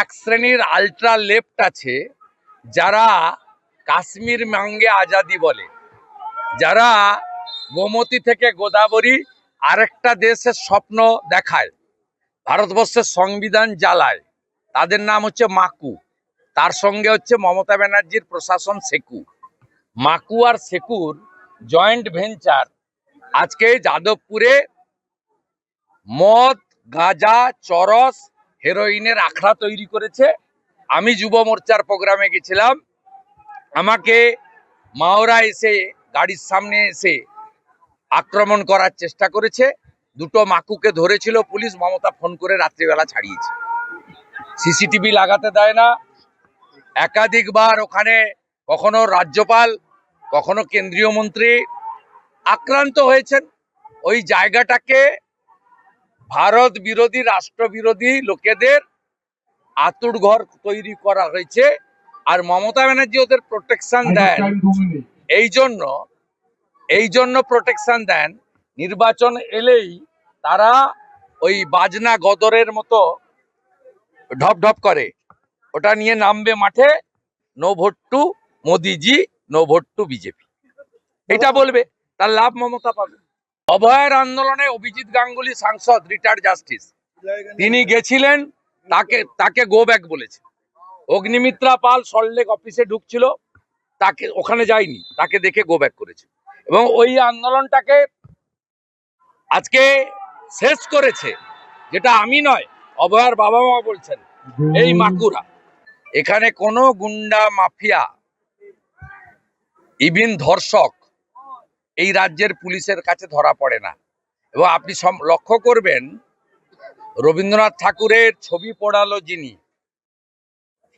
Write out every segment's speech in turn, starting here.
এক শ্রেণির ultra left আছে, যারা কাশ্মীর মাঙ্গে আজাদি বলে। যারা গোমতী থেকে গোদাবরী আরেকটা দেশের স্বপ্ন দেখায়, ভারতবর্ষের সংবিধান জ্বালায়। তাদের নাম হচ্ছে মাকু। তার সঙ্গে হচ্ছে মমতা ব্যানার্জির প্রশাসন সেকু। মাকু আর সেকুর জয়েন্ট ভেঞ্চার আজকে যাদবপুরে মদ, গাঁজা, চরস হেরোইনের আখড়া তৈরি করেছে। আমি যুব মোর্চার প্রোগ্রামে গেছিলাম। আমাকে মাওরা এসে, গাড়ির সামনে এসে আক্রমণ করার চেষ্টা করেছে। দুটো মাকুকে ধরেছিল, পুলিশ মমতা ফোন করে রাত্রিবেলা ছাড়িয়েছে। সিসিটিভি লাগাতে দেয় না। একাধিকবার ওখানে কখনো রাজ্যপাল, কখনো কেন্দ্রীয় মন্ত্রী আক্রান্ত হয়েছেন। ওই জায়গাটাকে ভারত বিরোধী রাষ্ট্রবিরোধী লোকেদের আতুর ঘর তৈরি করা হয়েছে আর মমতা ব্যানার্জি ওদের প্রোটেকশন দেন। এই জন্য এই জন্য প্রোটেকশন দেন। নির্বাচন এলেই তারা ওই বাজনা গদরের মতো ঢপ ঢপ করে। ওটা নিয়ে নামবে মাঠে no vote to Modiji no vote to BJP. এটা বলবে তার লাভ মমতা পাবে। অভয়ের আন্দোলনে অভিজিৎ গাঙ্গুলি সাংসদ রিটায়ার্ড জাস্টিস তিনি গেছিলেন, তাকে তাকে গো ব্যাক বলেছে। অগ্নিমিত্রা পাল সল্লেক অফিসে ঢুকছিল, তাকে, ওখানে যায়নি, তাকে দেখে গো ব্যাক করেছে। এবং ওই আন্দোলনটাকে আজকে শেষ করেছে, যেটা আমি নয়, অভয়ার বাবা মা বলছেন, এই মাকুরা। এখানে কোনো গুন্ডা, মাফিয়া ইভিন ধর্ষক এই রাজ্যের পুলিশের কাছে ধরা পড়ে না। এবং আপনি লক্ষ্য করবেন, রবীন্দ্রনাথ ঠাকুরের ছবি পড়ালো যিনি,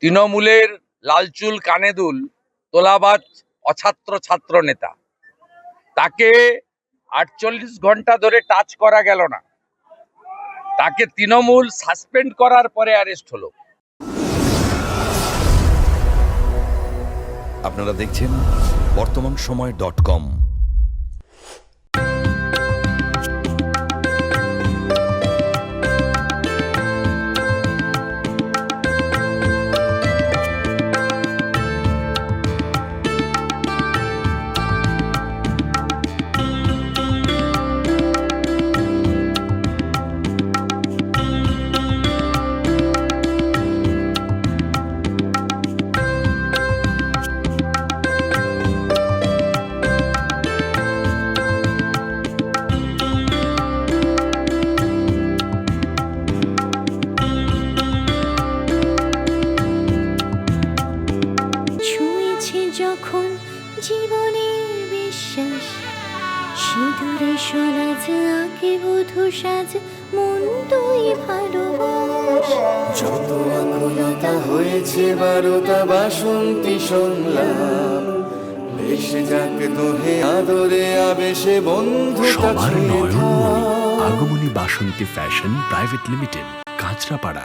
তৃণমূলের লালচুল কানেদুল, তোলাবাজ অছাত্র ছাত্র নেতা। তাকে আটচল্লিশ ঘণ্টা ধরে টাচ করা গেল না। তাকে তৃণমূল সাসপেন্ড করার পরে অ্যারেস্ট হলো। আপনারা দেখছেন বর্তমান সময় ডট কম। যখন জীবনের বিশ্বাস সিঁদুরে সরাজ আঁকে বধু সাজ মন তুই ভালোবাস। যত আকুলতা হয়েছে বারোটা বাসন্তী সংলাপ ভেসে যাক দোহে আদরে আবেশে বন্ধু সবার Nayanmoni Agamoni Basanti fashion private limited Kanchrapara.